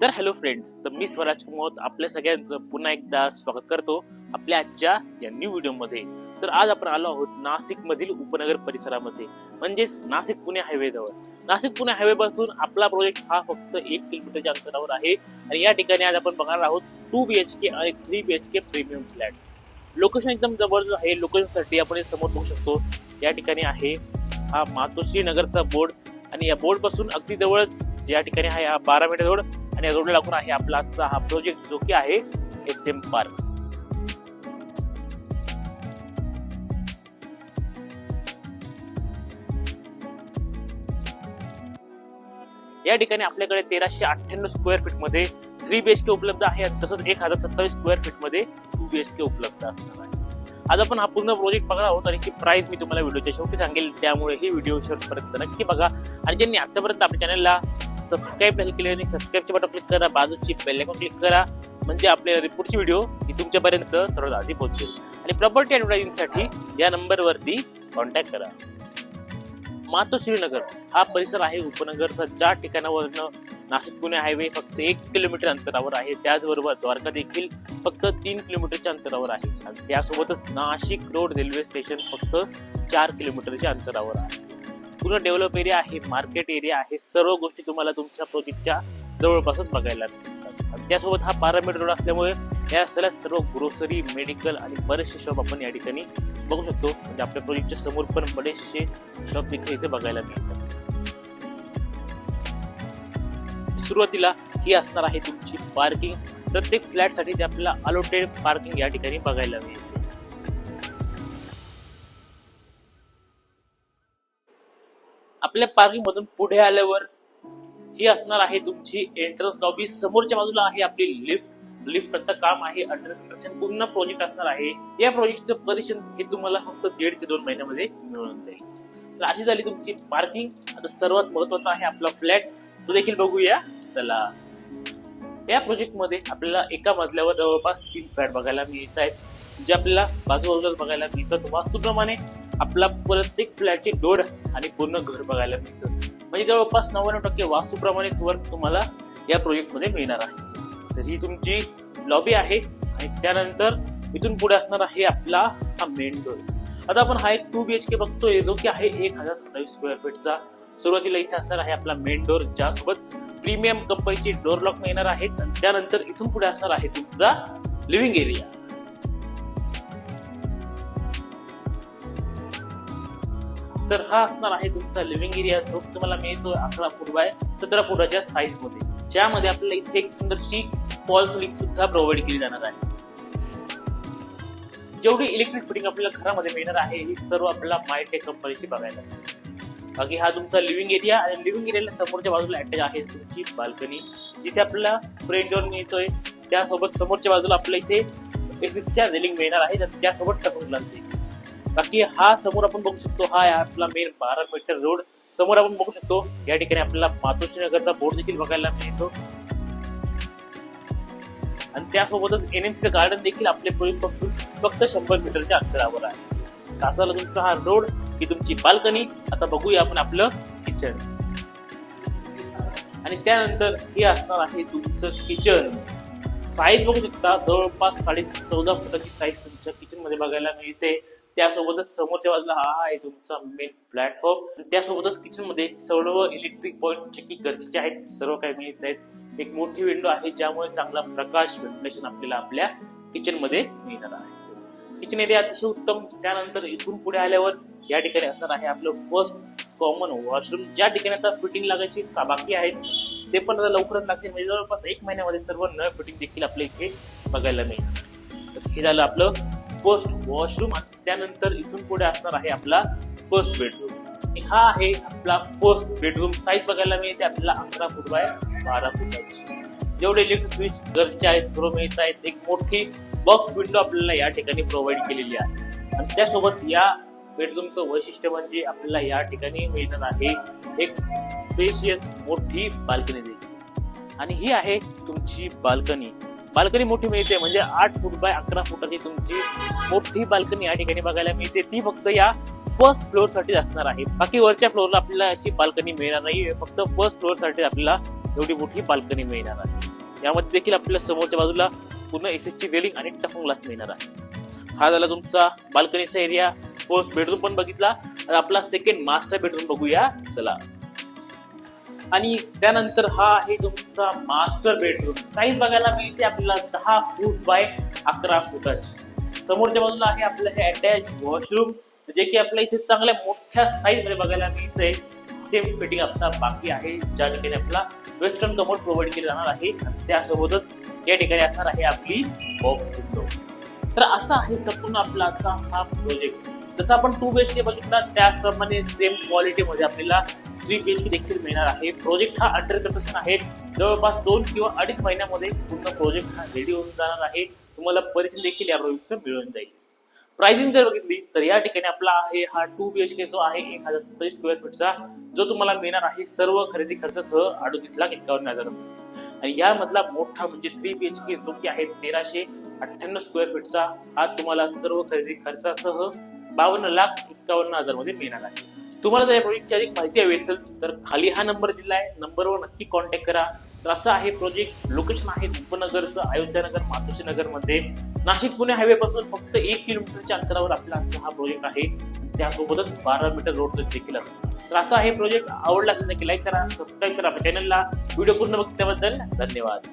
तर hello friends तर मी स्वराज कुमोत आपल्या सगळ्यांचं पुन्हा एकदा स्वागत करतो आपल्या आजच्या या न्यू व्हिडिओमध्ये तर आज आपण आलो आहोत नाशिक मधील उपनगर परिसरामध्ये म्हणजेच नाशिक पुणे हायवे जवळ. नाशिक पुणे हायवे पासून आपला प्रोजेक्ट हा फक्त एक किलोमीटरच्या अंतरावर आहे आणि या ठिकाणी आज आपण बघणार आहोत टू बी एच के आणि three B H K premium flat location एकदम जबरदस्त आहे. लोकेशनसाठी आपण हे समोर बघू शकतो. या ठिकाणी आहे हा मातोश्री नगरचा बोर्ड आणि या बोर्डपासून अगदी जवळच या ठिकाणी आहे हा बारा मिनिटाजवळ रोड आणि या रोडला लागून आहे आपला आजचा हा प्रोजेक्ट जो की आहे एस एम पार्क या ठिकाणी आपल्याकडे तेराशे अठ्ठ्याण्णव स्क्वेअर फीटमध्ये थ्री बी एच के उपलब्ध आहे तसंच एक हजार सत्तावीस स्क्वेअर फीटमध्ये टू बी एच के उपलब्ध असणार आहे. आज आपण हा पूर्ण प्रोजेक्ट बघणार आहोत आणि की प्राइस मी तुम्हाला व्हिडिओच्या शेवटी सांगेल त्यामुळे ही व्हिडिओ शेवटपर्यंत नक्की बघा. आणि ज्यांनी आतापर्यंत आपल्या चॅनलला सबस्क्राईब नाही केले आणि सबस्क्राईबचे बटन क्लिक करा बाजूची बेल क्लिक करा म्हणजे आपल्या रिपोर्टची व्हिडिओ ही तुमच्यापर्यंत सर्वात आधी पोहोचेल. आणि प्रॉपर्टी ॲडव्हर्टायझिंगसाठी या नंबरवरती कॉन्टॅक्ट करा. मातोश्रीनगर हा परिसर आहे उपनगरचा ज्या ठिकाणावरनं नाशिक पुणे हायवे फक्त एक किलोमीटर अंतरावर आहे. त्याचबरोबर द्वारका देखील फक्त तीन किलोमीटरच्या अंतरावर आहे. आणि त्यासोबतच नाशिक रोड रेल्वे स्टेशन फक्त चार किलोमीटरच्या अंतरावर आहे. पूर्ण डेव्हलप एरिया आहे मार्केट एरिया आहे सर्व गोष्टी तुम्हाला तुमच्या प्रोजेक्टच्या जवळपासच बघायला मिळतात. त्यासोबत हा बारा रोड असल्यामुळे या रस्त्याला सर्व ग्रोसरी मेडिकल आणि बरेचसे शॉप आपण या ठिकाणी बघू शकतो. म्हणजे आपल्या प्रोजेक्टच्या समोर पण बरेचसे शॉप देखील इथे बघायला मिळतात. सुरुवातीला ही असणार आहे तुमची पार्किंग प्रत्येक फ्लॅटसाठी ते आपल्याला अलोटेड पार्किंग या ठिकाणी बघायला मिळते. आपल्या पार्किंग मधून पुढे आल्यावर ही असणार आहे तुमची एंट्रन्स लॉबी समोरच्या बाजूला आहे आपली लिफ्ट लिफ्ट पर्यंत काम आहे. अंडर पूर्ण प्रोजेक्ट असणार आहे. या प्रोजेक्टचं परीक्षण हे तुम्हाला फक्त दीड ते दोन महिन्यामध्ये मिळून जाईल. तर अशी झाली तुमची पार्किंग आता सर्वात महत्त्वाचा आहे आपला फ्लॅट तो देखील बघूया. चला. या प्रोजेक्टमध्ये आपल्याला एका मजल्यावर जवळपास तीन फ्लॅट बघायला मिळत आहेत जे आपल्याला बाजूबाजूलाच बघायला मिळतात वास्तूप्रमाणे आपला प्रत्येक फ्लॅटचे डोर आणि पूर्ण घर बघायला मिळतं. म्हणजे जवळपास नव्याण्णव टक्के वास्तूप्रमाणेच वर्क तुम्हाला या प्रोजेक्टमध्ये मिळणार आहे. तर ही तुमची लॉबी आहे आणि त्यानंतर इथून पुढे असणार आहे आपला हा मेन डोर आता आपण हा एक टू बी एच के बघतोय जो की आहे एक हजार सत्तावीस स्क्वेअर फीटचा सुरुवातीला इथे असणार आहे आपला मेन डोर ज्यासोबत प्रीमियम कंपनीची डोर लॉक मिळणार आहेत. त्यानंतर इथून पुढे असणार आहे तुमचा लिव्हिंग एरिया तर हा असणार आहे तुमचा लिव्हिंग एरिया जो तुम्हाला मिळतो अकरा फूट बाय सतरा फुटाच्या साईजमध्ये. ज्यामध्ये आपल्याला इथे एक सुंदरशी फॉल्स सिलिंग सुद्धा प्रोव्हाइड केली जाणार आहे. जेवढी इलेक्ट्रिक फिटिंग आपल्याला घरामध्ये मिळणार आहे ही सर्व आपल्याला मायटेक कंपनीची बघायला बाकी हा तुमचा लिव्हिंग एरिया आणि लिव्हिंग एरियाला समोरच्या बाजूला अटॅच आहे तुमची बाल्कनी जिथे आपल्याला फ्रेंड डोर मिळतोय. त्यासोबत समोरच्या बाजूला आपल्या इथे एसीच्या रेलिंग मिळणार आहे त्यासोबत टकून लागते. बाकी हा समोर आपण बघू शकतो हा आपला मेन बारा मीटर रोड समोर आपण बघू शकतो या ठिकाणी आपल्याला मातोश्री नगरचा बोर्ड देखील बघायला मिळतो. आणि त्यासोबतच एनएमसीचं गार्डन देखील आपल्या प्रोजेक्ट फक्त शंभर मीटरच्या अंतरावर आहे. कासाला तुमचा हा रोड ही तुमची बाल्कनी आता बघूया आपण आपलं किचन आणि त्यानंतर हे असणार आहे तुमचं किचन साईज बघू शकता जवळपास साडे चौदा फुटाची साईज तुमच्या किचनमध्ये बघायला मिळते. त्यासोबतच समोरच्या बाजूला हा आहे तुमचा मेन प्लॅटफॉर्म त्यासोबतच किचनमध्ये सर्व इलेक्ट्रिक पॉईंट चेकिंग की गरजेचे आहेत सर्व काही मिळत आहेत. एक मोठी विंडो आहे ज्यामुळे चांगला प्रकाश व्हेंटिलेशन आपल्याला आपल्या किचनमध्ये मिळणार आहे. किचन एरिया अतिशय उत्तम. त्यानंतर इथून पुढे आल्यावर या ठिकाणी असणार आहे आपलं फर्स्ट कॉमन वॉशरूम ज्या ठिकाणी आता फिटिंग लागायची बाकी आहेत ते पण आता लवकरच लागते म्हणजे जवळपास एक महिन्यामध्ये सर्व नळ फिटिंग देखील आपल्या इथे बघायला मिळणार. तर हे झालं आपलं फर्स्ट वॉशरूम आणि त्यानंतर इथून पुढे असणार आहे आपला फर्स्ट बेडरूम आणि हा आहे आपला फर्स्ट बेडरूम साईज बघायला मिळते आपल्याला अकरा फूट बाय बारा फुटाची जेवढे इलेक्ट्रिक स्विच गरजेचे आहेत सर्व मिळत आहेत एक मोठी बॉक्स विंडो आपल्याला या ठिकाणी प्रोव्हाइड केलेली आहे. आणि त्यासोबत या बेडरूमचं वैशिष्ट्य म्हणजे आपल्याला या ठिकाणी मिळणार आहे एक स्पेशियस मोठी बाल्कनी देखील. आणि ही आहे तुमची बाल्कनी बाल्कनी मोठी मिळते. म्हणजे आठ फूट बाय अकरा फुटाची तुमची मोठी बाल्कनी या ठिकाणी बघायला मिळते. ती फक्त या फर्स्ट फ्लोअरसाठी असणार आहे. बाकी वरच्या फ्लोअरला आपल्याला अशी बाल्कनी मिळणार नाही फक्त फर्स्ट फ्लोअरसाठी आपल्याला एवढी मोठी बाल्कनी मिळणार आहे. यामध्ये देखील आपल्याला समोरच्या बाजूला पूर्ण एस ची वेलिंग आणि टफन ग्लास मिळणार आहे. हा झाला तुमचा बाल्कनीचा एरिया फर्स्ट बेडरूम पण बघितला. तर आपला सेकंड मास्टर बेडरूम बघूया. चला. आणि त्यानंतर हा आहे तुमचा मास्टर बेडरूम साईज बघायला मिळते आपल्याला दहा फूट बाय अकरा फुटाची. समोरच्या बाजूला आहे आपलं हे अटॅच वॉशरूम जे की आपल्या इथे चांगल्या मोठ्या साईजमध्ये बघायला मिळते सेम फिटिंग आपला बाकी आहे. ज्या ठिकाणी आपला वेस्टर्न कमोड प्रोव्हाइड केले जाणार आहे. त्यासोबतच या ठिकाणी असणार आहे आपली बॉक्स विंडो तर असा आहे संपूर्ण आपला आजचा हा प्रोजेक्ट जसं आपण टू बी एच के बघितला त्याचप्रमाणे सेम क्वालिटीमध्ये आपल्याला थ्री बी एच के देखील मिळणार आहे. प्रोजेक्ट हा अंडर कन्स्ट्रक्शन आहे. जवळपास दोन किंवा अडीच महिन्यामध्ये पूर्ण प्रोजेक्ट हा रेडी होऊन जाणार आहे. तुम्हाला परिचय देखील या प्रोजेक्टचं मिळून जाईल. प्राइसिंग जर बघितली तर या ठिकाणी आपला आहे हा टू बी एच के जो आहे एक हजार सत्तावीस स्क्वेअर फीटचा जो तुम्हाला मिळणार आहे सर्व खरेदी खर्चासह अडोतीस लाख एकावन्न हजार रुपये. आणि यामधला मोठा म्हणजे थ्री बी एच के जो की आहे तेराशे अठ्ठ्याण्णव स्क्वेअर फीटचा हा तुम्हाला सर्व खरेदी खर्चासह बावन्न लाख एकावन्न हजारमध्ये मिळणार आहे. तुम्हाला जर या प्रोजेक्टची अधिक माहिती हवी असेल तर खाली हा नंबर दिला आहे. नंबरवर नक्की कॉन्टॅक्ट करा. तर असं आहे प्रोजेक्ट लोकेशन आहे उपनगरचं अयोध्यानगर मातोश्री नगर नाशिक पुणे हायवेपासून फक्त एक किलोमीटरच्या अंतरावर आपला हा प्रोजेक्ट आहे. त्यासोबतच बारा मीटर रोड देखील असतो तर असा आहे प्रोजेक्ट आवडला असेल नक्की लाईक करा सबस्क्राईब करा आपल्या चॅनलला व्हिडिओ पूर्ण बघितल्याबद्दल धन्यवाद.